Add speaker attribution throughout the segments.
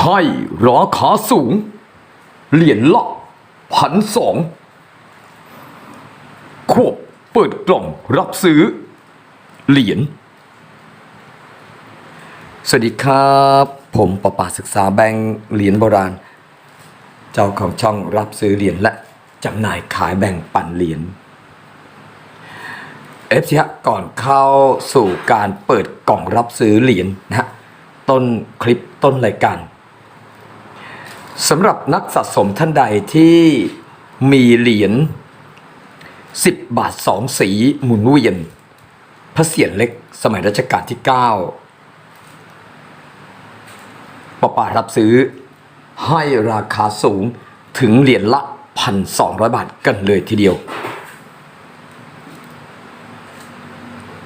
Speaker 1: ให้ราคาสูง เหรียญละพันสองควบเปิดกล่องรับซื้อ เหรียญ สวัสดีครับ ผมประปาศึกษาแบงค์เหรียญโบราณ เจ้าของช่องรับซื้อเหรียญและจำหน่ายขายแบ่งปันเหรียญเอฟซีฮะก่อนเข้าสู่การเปิดกล่องรับซื้อเหรียญนะฮะต้นคลิปต้นรายการ สำหรับนักสะสมท่านใดที่มีเหรียญ10 บาท 2 สีหมุนเวียน พระเศียรเล็กสมัยรัชกาลที่ 9ปะปารับซื้อให้ราคาสูงถึงเหรียญละ 1,200 บาทกันเลยทีเดียว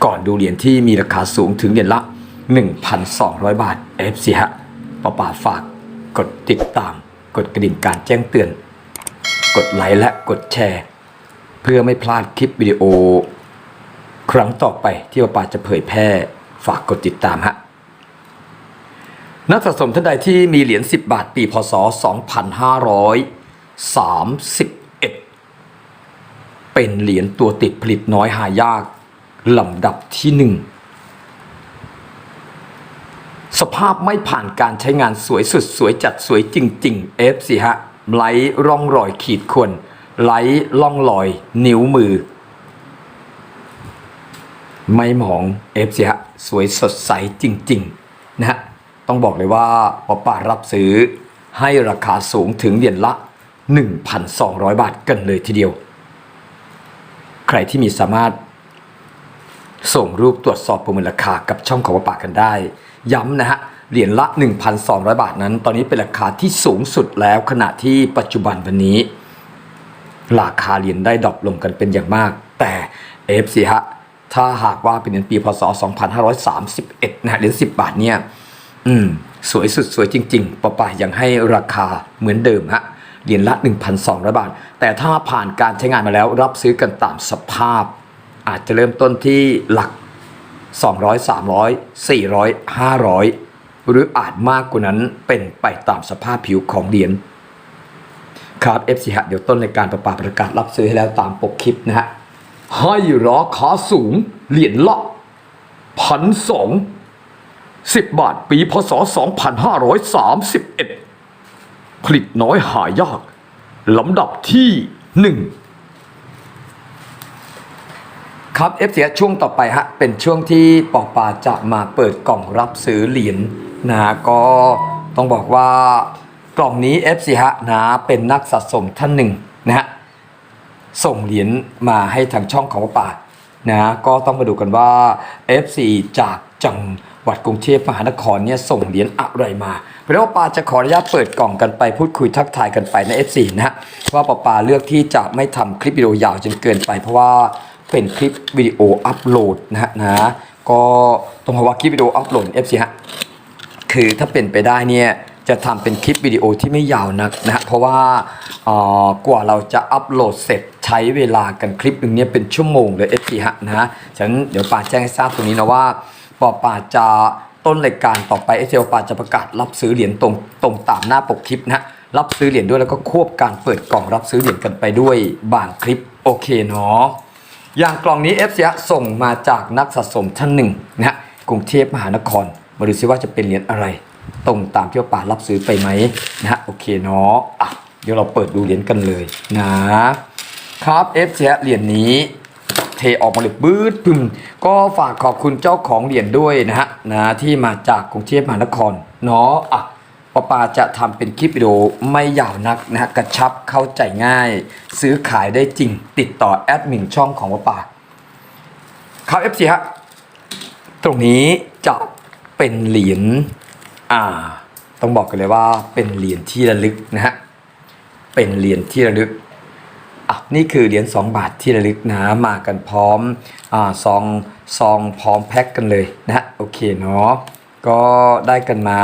Speaker 1: ก่อนดูเหรียญที่มีราคาสูงถึงเหรียญละ 1,200 บาท FC ฮะปป่าฝาก กดติดตาม กดกระดิ่งการแจ้งเตือน กดไลค์และกดแชร์ เพื่อไม่พลาดคลิปวิดีโอ ครั้งต่อไปที่ป้าป่าจะเผยแพร่ฝากกดติดตามฮะนักสะสมท่านใดที่มีเหรียญ 10 บาทปีพศ 2531 เป็นเหรียญตัวติดผลิตน้อยหายากลำดับที่หนึ่ง สภาพไม่ผ่านการใช้งานสวยสุดสวยจัดสวยจริงๆเอฟสิฮะไร้ร่องรอยขีดข่วนไร้ร่องรอย นิ้วมือ ไม่หมองเอฟสิฮะสวยสดใสจริง ๆ นะฮะ ต้องบอกเลยว่าปอป่ารับซื้อให้ราคาสูงถึงเหรียญละ 1,200 บาทกันเลยทีเดียว ใครที่มีสามารถส่งรูปตรวจสอบประเมินราคากับช่องของปะปากันได้ ย้ำนะฮะเหรียญละ 1,200 บาทนั้น ตอนนี้เป็นราคาที่สูงสุดแล้วขณะที่ปัจจุบันวันนี้ ราคาเหรียญได้ดรอปลงกันเป็นอย่างมาก แต่ AFC ฮะถ้าหากว่าเป็นเหรียญปีพศ 2531นะฮะเหรียญ10 บาทเนี่ยอืมสวยสุดสวยจริงๆปะปายังให้ราคาเหมือนเดิมฮะเหรียญละ 1,200 บาท แต่ถ้าผ่านการใช้งานมาแล้วรับซื้อกันตามสภาพ อาจจะเริ่มต้นที่หลัก 200 300 400 500 หรืออาจมากกว่านั้นเป็นไปตามสภาพผิวของเหรียญครับ FC ฮะเดี๋ยวต้นในการประปาประกาศรับซื้อให้แล้วตามปกคลิปนะฮะให้ราคาสูง เหรียญละพันสองสิบบาทปีพศ 2531 ผลิตน้อยหายากลำดับที่หนึ่ง ครับเอฟเสียช่วงต่อไปฮะเป็นช่วงที่ปอปาจะมาเปิดกล่องรับซื้อเหรียญนะก็ต้องบอกว่ากล่องนี้เอฮะนะเป็นนักสะสมท่านหนึ่งนะฮะส่งเหรียญมาให้ทางช่องของป่านะก็ต้องมาดูกันว่า FC จากจัง วัดกรุงเทพมหานครเนี่ยส่งเหรียญอะไรมาเพราะว่าปาจะขออนุญาตเปิดกล่องกันไปพูดคุยทักทายกันไปใน FC นะฮะว่าปอปาเลือกที่จะไม่ทำคลิปวิดีโอยาวจนเกินไป เพราะว่าเป็นคลิปวิดีโออัปโหลดนะฮะนะก็ต้องบอกว่าคลิปวิดีโออัปโหลด FC ฮะคือถ้าเป็นไปได้เนี่ยจะทำเป็นคลิปวิดีโอที่ไม่ยาวนักนะฮะเพราะว่าเอ่อกว่าเราจะอัปโหลดเสร็จใช้เวลากันคลิปหนึ่งเนี่ยเป็นชั่วโมงเลยเอฟฮะนะฮะฉะนั้นเดี๋ยวปาแจ้งให้ทราบตรงนี้นะว่า ปอป่าจะต้นรายการต่อไปเอฟซีป่าจะประกาศรับซื้อเหรียญตรงตรงตามหน้าปกคลิปนะฮะรับซื้อเหรียญด้วยแล้วก็ควบการเปิดกล่องรับซื้อเหรียญกันไปด้วยบางคลิปโอเคเนาะอย่างกล่องนี้ f อ c ส่งมาจากนักสะสมท่านหนึ่งนะฮะกรุงเทพมหานครมาดูซิว่าจะเป็นเหรียญอะไร ตรงตามที่ว่าป่ารับซื้อไปไหมนะฮะโอเคเนาะอะเดี๋ยวเราเปิดดูเหรียญกันเลยนะครับ f อ c เหรียญนี้ เทออกมาเลยบืดปึมก็ฝากขอบคุณเจ้าของเหรียญด้วยนะฮะนะที่มาจากกรุงเทพมหานครเนาะอะปอปาจะทำเป็นคลิปวิดีโอไม่ยาวนักนะฮะกระชับเข้าใจง่าย ซื้อขายได้จริงติดต่อแอดมินช่องของปอปาครับ FC ฮะตรงนี้จะเป็นเหรียญอ่า ต้องบอกกันเลยว่าเป็นเหรียญที่ระลึกนะฮะเป็นเหรียญที่ระลึก อะนี่คือเหรียญ2 บาทที่ระลึกนะมากันพร้อมอ่าซองซองพร้อมแพ็คกันเลยนะฮะโอเคเนาะก็ได้กันมา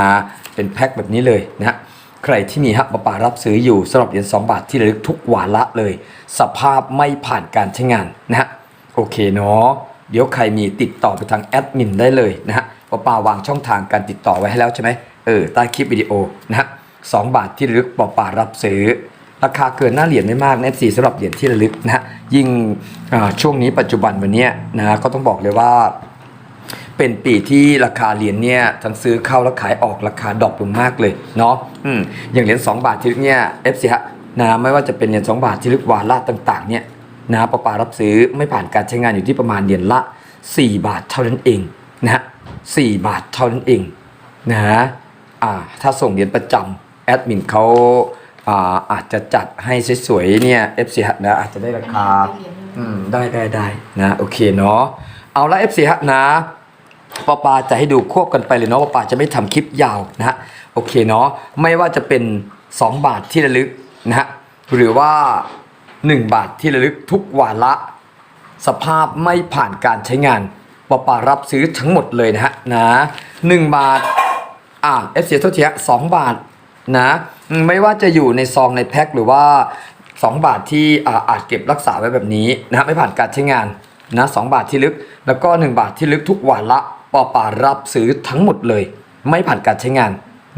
Speaker 1: เป็นแพ็คแบบนี้เลยนะฮะใครที่มีฮับปะปารับซื้ออยู่สำหรับเหรียญ2 บาทที่ระลึกทุกวาระเลย สภาพไม่ผ่านการใช้งานนะฮะโอเคเนาะเดี๋ยวใครมีติดต่อไปทางแอดมินได้เลยนะฮะปอปาวางช่องทางการติดต่อไว้ให้แล้วใช่ไหมเออใต้คลิปวิดีโอนะฮะสองบาทที่ระลึกปอปารับซื้อ ราคาเกินหน้าเหรียญไม่มากนะ FC สำหรับเหรียญที่ระลึกนะฮะยิ่งช่วงนี้ปัจจุบันวันนี้นะก็ต้องบอกเลยว่าเป็นปีที่ราคาเหรียญเนี่ยทั้งซื้อเข้าแล้วขายออกราคาดรอปลงมากเลยเนาะอืมอย่างเหรียญ2บาทที่ลึกเนี่ย FC ฮะนะไม่ว่าจะเป็นเหรียญ2บาทที่ลึกวาระต่างๆเนี่ยนะประปารับซื้อไม่ผ่านการใช้งานอยู่ที่ประมาณเหรียญละ 4 บาทเท่านั้นเองนะฮะ4บาทเท่านั้นเองนะอ่าถ้าส่งเหรียญประจำแอดมินเขา อ่าอาจจะจัดให้สวยๆเนี่ย FC ฮะนะอาจจะได้ราคา อืมได้ได้ได้นะโอเคเนาะเอาละ FC ฮะนะปอปาจะให้ดูควบกันไปเลยเนาะปอปาจะไม่ทำคลิปยาวนะฮะโอเคเนาะไม่ว่าจะเป็น 2 บาทที่ระลึกนะฮะหรือว่า 1 บาทที่ระลึกทุกวาระสภาพไม่ผ่านการใช้งานปอปารับซื้อทั้งหมดเลยนะฮะนะหนึ่งบาทอ่าเอฟซีโทษทีฮะสองบาท นะไม่ว่าจะอยู่ในซองในแพ็คหรือว่า 2 บาทที่อ่าอาจเก็บรักษาไว้แบบนี้นะไม่ผ่านการใช้งานนะสบาทที่ลึก แล้วก็ 1 บาทที่ลึกทุกวันละปอปารับซื้อทั้งหมดเลย ไม่ผ่านการใช้งาน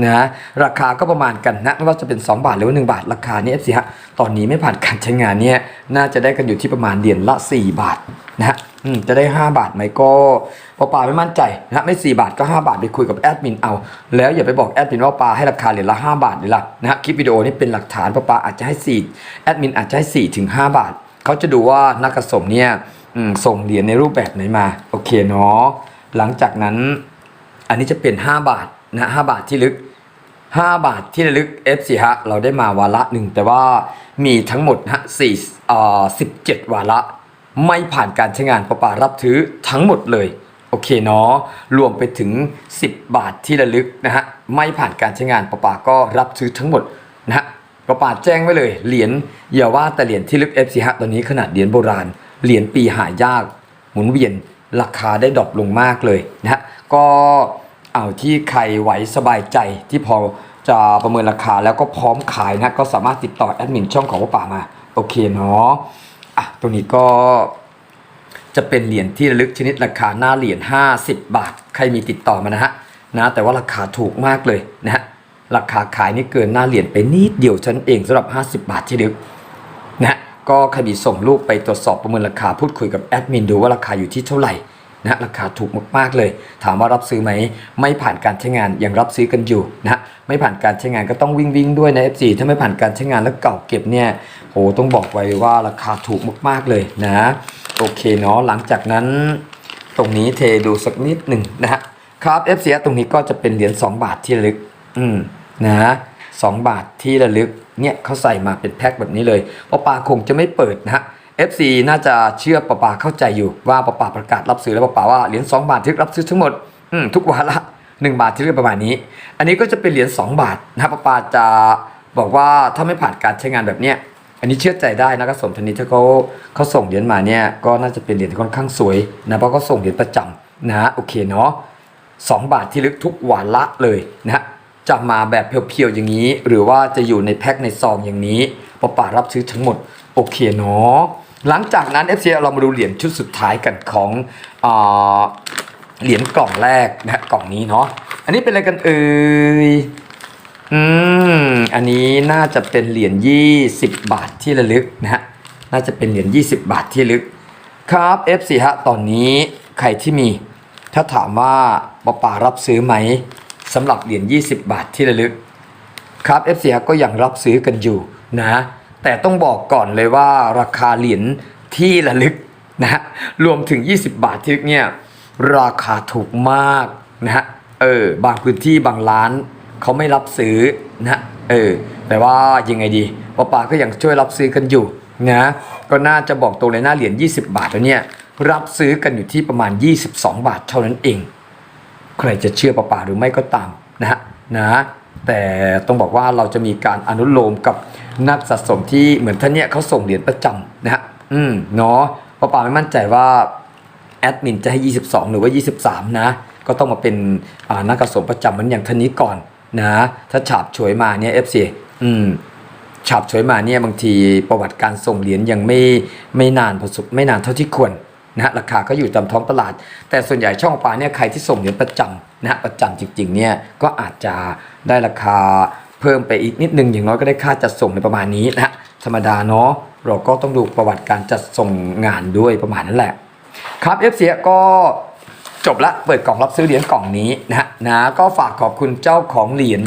Speaker 1: นะราคาก็ประมาณกันนะไม่ว่าจะเป็น 2 บาทหรือว่า 1 บาทราคานี้เอฟซีฮะตอนนี้ไม่ผ่านการใช้งานเนี่ยน่าจะได้กันอยู่ที่ประมาณเหรียญละ 4 บาทนะฮะ อืมจะได้ 5 บาทไหมก็ปอปาไม่มั่นใจนะฮะไม่ 4 บาทก็ 5 บาทไปคุยกับแอดมินเอา แล้วอย่าไปบอกแอดมินว่าปาให้ราคาเหรียญละ 5 บาทเลยล่ะนะฮะคลิปวิดีโอนี้เป็นหลักฐานปาปาอาจจะให้4แอดมินอาจจะให้4ถึง5บาท เขาจะดูว่านักกระสมเนี่ยส่งเหรียญในรูปแบบไหนมา โอเคเนาะหลังจากนั้น อันนี้จะเป็น 5 บาทนะ5บาทที่ลึก 5 บาทที่ระลึก FC ฮะเราได้มาวาระหนึ่งแต่ว่ามีทั้งหมดฮะสี่อ่อ17วาระ ไม่ผ่านการใช้งานปะปารับถือทั้งหมดเลยโอเคเนาะรวมไปถึง 10 บาทที่ระลึกนะฮะไม่ผ่านการใช้งานปะปาก็รับซื้อทั้งหมดนะฮะปะปาแจ้งไว้เลยเหรียญอย่าว่าแต่เหรียญที่ลึก FC ฮะตอนนี้ขนาดเหรียญโบราณเหรียญปีหายาก หมุนเวียนราคาได้ดรอปลงมากเลยนะฮะก็เอาที่ใครไหวสบายใจที่พอจะประเมินราคาแล้วก็พร้อมขายนะก็สามารถติดต่อแอดมินช่องของพ่อป่ามา โอเคเนาะ อะตรงนี้ก็จะเป็นเหรียญที่ระลึกชนิดราคาหน้าเหรียญ50 บาท ใครมีติดต่อมานะฮะนะแต่ว่าราคาถูกมากเลยนะฮะราคาขายนี่เกินหน้าเหรียญไปนิดเดียวฉันเองสำหรับ 50 บาทที่ลึกนะฮะก็ใครมีส่งรูปไปตรวจสอบประเมินราคาพูดคุยกับแอดมินดูว่าราคาอยู่ที่เท่าไหร่ นะราคาถูกมากๆเลย ถามว่ารับซื้อไหมไม่ผ่านการใช้งานยังรับซื้อกันอยู่นะไม่ผ่านการใช้งานก็ต้องวิ่งวิ่งด้วยนะ F4 ถ้าไม่ผ่านการใช้งานแล้วเก่าเก็บเนี่ยโหต้องบอกไว้ว่าราคาถูกมากๆเลยนะโอเคเนาะหลังจากนั้นตรงนี้เทดูสักนิดหนึ่งนะครับ f c ตรงนี้ก็จะเป็นเหรียญ2 บาทที่ระลึกอืมนะสองบาทที่ระลึกเนี่ยเขาใส่มาเป็นแพ็คแบบนี้เลยปอปาคงจะไม่เปิดนะฮะ FC น่าจะเชื่อปอปาเข้าใจอยู่ว่าปอปาประกาศรับซื้อแล้วปอปาว่าเหรียญ2บาทที่รับซื้อทั้งหมดมทุกวันละ 1 บาทที่เรียกประมาณนี้ อันนี้ก็จะเป็นเหรียญ2บาทนะปอปาจะบอกว่าถ้าไม่ผ่านการใช้งานแบบเนี้ยอันนี้เชื่อใจได้นะกระสมธนิถ้าเขาเขาส่งเหรียญมาเนี่ยก็น่าจะเป็นเหรียญที่ค่อนข้างสวยนะเพราะเขาส่งเหรียญประจำนะโอเคเนาะสองบาทที่ลึกทุกวาระเลยนะจะมาแบบเพียวๆอย่างนี้ หรือว่าจะอยู่ในแพ็คในซองอย่างนี้ปอป่ารับซื้อทั้งหมด โอเคเนาะหลังจากนั้น FC เรามาดูเหรียญชุดสุดท้ายกันของอเหรียญกล่องแรกนะกล่องนี้เนาะอันนี้เป็นอะไรกันเอ่ยอืมอันนี้น่าจะเป็นเหรียญ20 บาทที่ระลึกนะฮะน่าจะเป็นเหรียญ20 บาทที่ลึกครับ F4 ฮะตอนนี้ใครที่มี ถ้าถามว่าปป่ารับซื้อไหมสำหรับเหรียญ20 บาทที่ระลึก ครับ F4 ฮะก็ยังรับซื้อกันอยู่นะ แต่ต้องบอกก่อนเลยว่าราคาเหรียญที่ระลึกนะฮะรวมถึง 20 บาทที่ลึกเนี่ยราคาถูกมากนะฮะเออบางพื้นที่บางร้านเขาไม่รับซื้อนะเออแต่ว่ายังไงดีป้าปาก็ยังช่วยรับซื้อกันอยู่นะก็น่าจะบอกตรงเลยหน้าเหรียญ20 บาทแล้วเนี่ยรับซื้อกันอยู่ที่ประมาณ 22 บาทเท่านั้นเอง ใครจะเชื่อป้าปาหรือไม่ก็ตามนะฮะนะแต่ต้องบอกว่าเราจะมีการอนุโลมกับ นักสะสมที่เหมือนท่านเนี่ยเขาส่งเหรียญประจำนะฮะอืมเนาะป้าปาไม่มั่นใจว่าแอดมินจะให้ 22 หรือว่า 23 นะ ก็ต้องมาเป็นนักกระสมประจำเหมือนอย่างท่านนี้ก่อนนะ ถ้าฉาบฉวยมาเนี่ย FC อืมฉาบฉวยมาเนี่ยบางทีประวัติการส่งเหรียญยังไม่ไม่นานพอสุไม่นานเท่าที่ควรนะฮะราคาก็อยู่ตามท้องตลาด แต่ส่วนใหญ่ช่องปลาเนี่ยใครที่ส่งเหรียญประจำนะประจำจริงๆเนี่ยก็อาจจะได้ราคา เพิ่มไปอีกนิดนึงอย่างน้อยก็ได้ค่าจัดส่งในประมาณนี้นะฮะธรรมดาเนาะเราก็ต้องดูประวัติการจัดส่งงานด้วยประมาณนั้นแหละ ครับเอฟซีก็จบละเปิดกล่องรับซื้อเหรียญกล่องนี้นะนะก็ฝากขอบคุณเจ้าของเหรียญ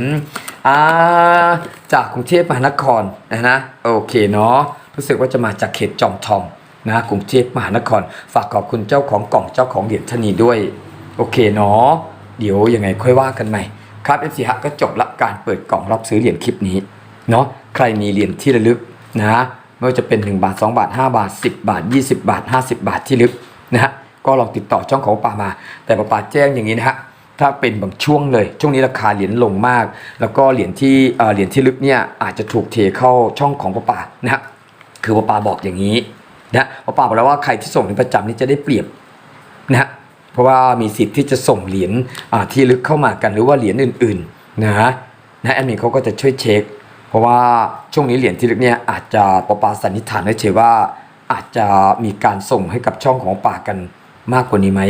Speaker 1: จากกรุงเทพมหานครนะนะโอเคเนาะรู้สึกว่าจะมาจากเขตจอมทองนะกรุงเทพมหานคร ฝากขอบคุณเจ้าของกล่องเจ้าของเหรียญท่านนี้ด้วย โอเคเนาะเดี๋ยวยังไงค่อยว่ากันใหม่ ครับเอฟซีฮะก็จบละการเปิดกล่องรับซื้อเหรียญคลิปนี้เนาะใครมีเหรียญที่ระลึกนะไม่ว่าจะเป็น 1 บาท 2 บาท 5 บาท 10 บาท 20 บาท 50 บาทที่ลึกนะฮะก็ลองติดต่อช่องของป่ามา แต่ป่าป่าแจ้งอย่างนี้นะฮะถ้าเป็นบางช่วงเลย ช่วงนี้ราคาเหรียญลงมาก แล้วก็เหรียญที่เอ่อเหรียญที่ลึกเนี่ยอาจจะถูกเทเข้าช่องของป่าป่านะฮะคือป่าป่าบอกอย่างนี้นะป่าป่าบอกแล้วว่าใครที่ส่งเป็นประจำนี่จะได้เปรียบนะฮะ เพราะว่ามีสิทธิ์ที่จะส่งเหรียญที่ลึกเข้ามากันหรือว่าเหรียญอื่นๆนะฮะนะแอดมินเขาก็จะช่วยเช็ค เพราะว่าช่วงนี้เหรียญที่ลึกเนี่ยอาจจะปปาสันนิษฐานไว้เฉยว่า อาจจะมีการส่งให้กับช่องของป่ากันมากกว่านี้ไหม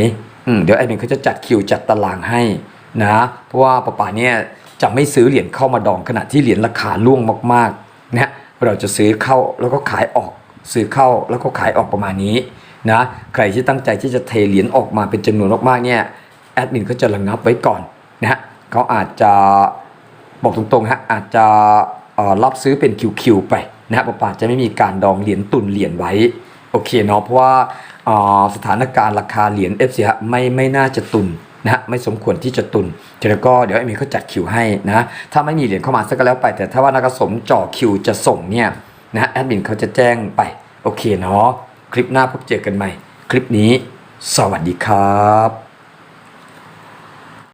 Speaker 1: อืมเดี๋ยวแอดมินเขาจะจัดคิวจัดตารางให้นะเพราะว่าปปาเนี่ยจะไม่ซื้อเหรียญเข้ามาดองขณะที่เหรียญราคาล่วงมากๆนะเราจะซื้อเข้าแล้วก็ขายออกซื้อเข้าแล้วก็ขายออกประมาณนี้ นะใครที่ตั้งใจที่จะเทเหรียญออกมาเป็นจำนวนมากๆเนี่ยแอดมินก็จะระงับไว้ก่อนนะฮะเขาอาจจะบอกตรงๆฮะอาจจะรับซื้อเป็นคิวๆไปนะฮะปป่าจะไม่มีการดองเหรียญตุนเหรียญไว้โอเคเนาะเพราะว่าสถานการณ์ราคาเหรียญ f อฮะไม่ไม่น่าจะตุนนะฮะไม่สมควรที่จะตุนเดี๋ยวก็เดี๋ยวแอดมินเขาจัดคิวให้นะถ้าไม่มีเหรียญเข้ามาสักก็แล้วไป แต่ถ้าว่านักสมจ่อคิวจะส่งเนี่ยนะฮะแอดมินเขาจะแจ้งไปโอเคเนาะ คลิปหน้าพบเจอกันใหม่ คลิปนี้ สวัสดีครับ